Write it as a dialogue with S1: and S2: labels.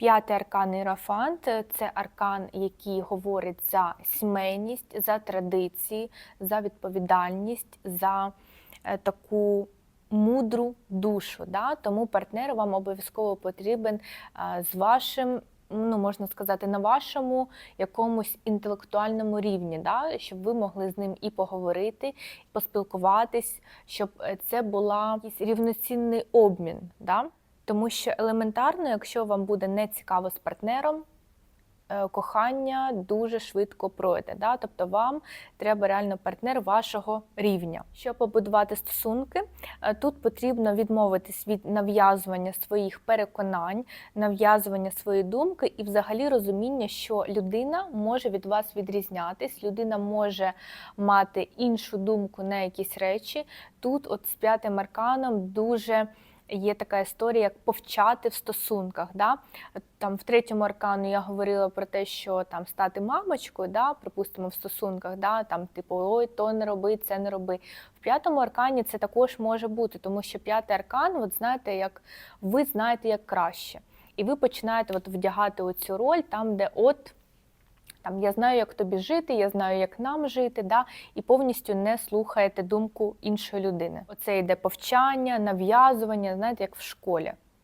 S1: П'ятий аркан Іерофант – це аркан, який говорить за сімейність, за традиції, за відповідальність, за е, таку мудру душу. Да? Тому партнер вам обов'язково потрібен е, з вашим. Ну, можна сказати, на вашому якомусь інтелектуальному рівні, да? щоб ви могли з ним і поговорити, і поспілкуватись, щоб е, це була якийсь рівноцінний обмін. Да? Тому що елементарно, якщо вам буде не цікаво з партнером, е, кохання дуже швидко пройде. Да? Тобто вам треба реально партнер вашого рівня. Щоб побудувати стосунки, е, тут потрібно відмовитись від нав'язування своїх переконань, нав'язування своєї думки і взагалі розуміння, що людина може від вас відрізнятись, людина може мати іншу думку на якісь речі. Тут, от з п'ятим арканом, дуже є така історія, як повчати в стосунках. Да? Там в третьому аркану я говорила про те, що там стати мамочкою, да, припустимо, в стосунках, да, там, типу, ой, то не роби, це не роби. В п'ятому аркані це також може бути, тому що п'ятий аркан, от знаєте, як ви знаєте як краще. І ви починаєте от вдягати оцю роль там, де от. Там я знаю, як тобі жити, я знаю, як нам жити, да, і повністю не слухаєте думку іншої людини. Оце йде повчання, нав'язування, знаєте, як в школі.